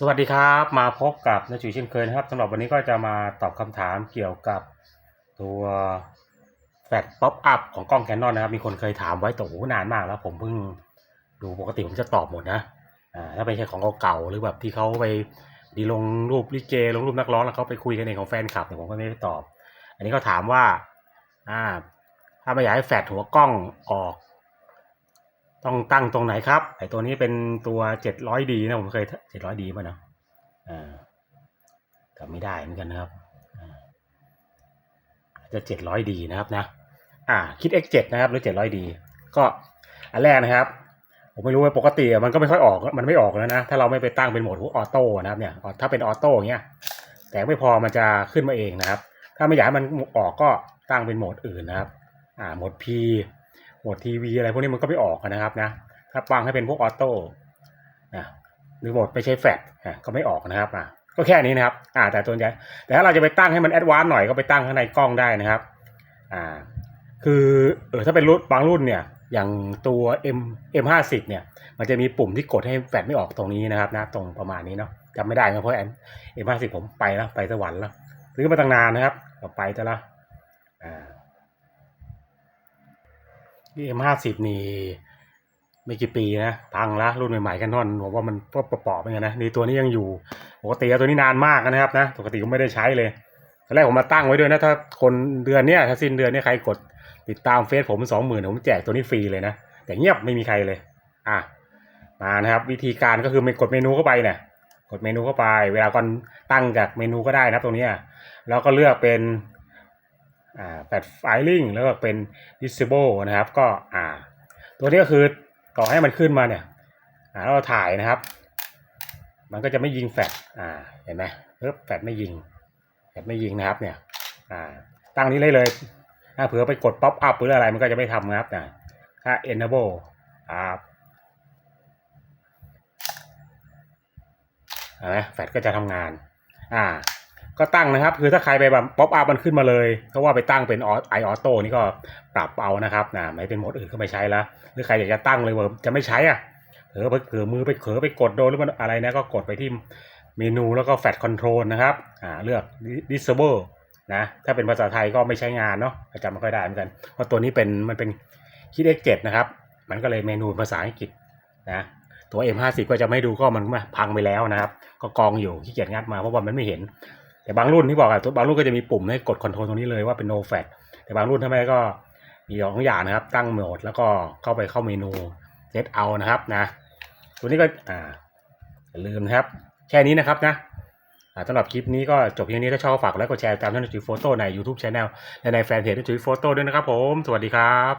สวัสดีครับ มาพบกับนาจุยเช่นเคยนะครับสำหรับวันนี้ก็จะมาตอบคำถามเกี่ยวกับตัวแฟลชป๊อปอัพของกล้องแคนนอนนะครับ มีคนเคยถามไว้ต่โอ้โหนานมากแล้ว ผมเพิ่งดูปกติผมจะตอบหมดนะอ่าถ้าไม่ใช่ของเก่าๆหรือแบบที่เขาไปดีลงรูปลิเกลงรูปนักร้องแล้วเขาไปคุยกันเองของแฟนคลับเนี่ยผมก็ไม่ได้ตอบ อันนี้ก็ถามว่าอ่าถ้าไม่อยากให้แฟลชหัวกล้องออก ต้องตั้งตรงไหนครับ ไอตัวนี้เป็นตัว 700D นะผมเคย 700D ป่ะเนาะอ่าจำไม่ได้เหมือนกันนะครับจะ 700D นะครับนะ อ่า คิด X7 นะครับ หรือ 700D ก็อันแรกนะครับ ผมไม่รู้ว่าปกติมันก็ไม่ค่อยออก มันไม่ออกแล้วนะ ถ้าเราไม่ไปตั้งเป็นโหมดออโต้นะครับเนี่ย ถ้าเป็นออโต้เงี้ย แต่ไม่พอมันจะขึ้นมาเองนะครับ ถ้าไม่อยากให้มันออกก็ตั้งเป็นโหมดอื่นนะครับ อ่า โหมด P หมดทีวีอะไรพวกนี้มันก็ไม่ออกนะครับนะ ถ้าปังให้เป็นพวกออโต้นะหรือโหมดไม่ใช่แฟลชก็ไม่ออกนะครับอะก็แค่นี้นะครับ อ่า แต่ตัวใหญ่แต่ถ้าเราจะไปตั้งให้มันแอดวานซ์หน่อยก็ไปตั้งข้างในกล้องได้นะครับ อ่า คือเออถ้าเป็นรุ่นบางรุ่นเนี่ย อย่างตัว M M50 เนี่ย มันจะมีปุ่มที่กดให้แฟลชไม่ออกตรงนี้นะครับนะ ตรงประมาณนี้เนาะจำไม่ได้นะเพราะ M50 ผมไปแล้วไปสวรรค์แล้วซื้อมาตั้งนานนะครับก็ไปแต่ละ อ่า เอ็มห้าสิบนี่ไม่กี่ปีนะพังละรุ่นใหม่ๆกันนอนผมว่ามันก็ประปอบเหมือนกันนะนี่ตัวนี้ยังอยู่ปกติตัวนี้นานมากนะครับนะปกติก็ไม่ได้ใช้เลยตอนแรกผมมาตั้งไว้ด้วยนะถ้าคนเดือนเนี้ยถ้าสิ้นเดือนเนี้ยใครกดติดตามเฟซผมสองหมื่นผมแจกตัวนี้ฟรีเลยนะแต่เงียบไม่มีใครเลย อะมานะครับ วิธีการก็คือไปกดเมนูเข้าไปเนี่ยกดเมนูเข้าไป เวลาก่อนตั้งจากเมนูก็ได้นะครับตรงนี้แล้วก็เลือกเป็น แปดไฟลิงแล้วก็เป็น disable นะครับ ก็อ่า ตัวนี้ก็คือต่อให้มันขึ้นมาเนี่ยอ่าแล้วเราถ่ายนะครับ มันก็จะไม่ยิงแฟลชอ่าเห็นไหมเพิ่แฟลชไม่ยิงแฟลชไม่ยิงนะครับเนี่ยอ่าตั้งนี้เลยเลยถ้าเผื่อไปกด pop up หรืออะไรมันก็จะไม่ทำนะครับนะถ้า enable ครับเห็นไหมแฟลชก็จะทำงาน อ่า ก็ตั้งนะครับ คือถ้าใครไปแบบป๊อปอัพมันขึ้นมาเลยเพราะว่าไปตั้งเป็นไอออโต้นี่ก็ปรับเอานะครับนะไม่เป็นโหมดอื่นก็ไม่ใช้แล้วหรือใครอยากจะตั้งเลยว่าจะไม่ใช้อะเผลอไปเผลอมือไปเผลอไปกดโดนหรือมันอะไรนะก็กดไปที่เมนูแล้วก็แฟลชคอนโทรลนะครับอ่าเลือก disable นะถ้าเป็นภาษาไทยก็ไม่ใช้งานเนาะจำไม่ค่อยได้เหมือนกันเพราะตัวนี้เป็นมันเป็นคิด X7 นะครับ มันก็เลยเมนูภาษาอังกฤษนะตัว M50 ก็จะไม่ดูก็มันพังไปแล้วนะครับ ก็กองอยู่ขี้เกียจงัดมาเพราะว่ามันไม่เห็น แต่บางรุ่นที่บอกอะบางรุ่นก็จะมีปุ่มให้กดคอนโทรลตรงนี้เลยว่าเป็น no fat แต่บางรุ่นทำไมก็มีสองอย่างนะครับ ตั้งโหมดแล้วก็เข้าไปเข้าเมนูเซตเอานะครับนะตัวนี้ก็อ่าอย่าลืมนะครับ แค่นี้นะครับนะสำหรับคลิปนี้ก็จบเพียงนี้ถ้าชอบฝากไลค์กดแชร์ตามช่องจุยโฟโต้ใน YouTube Channel และในแฟนเพจจุยโฟโต้ด้วยนะครับผม สวัสดีครับ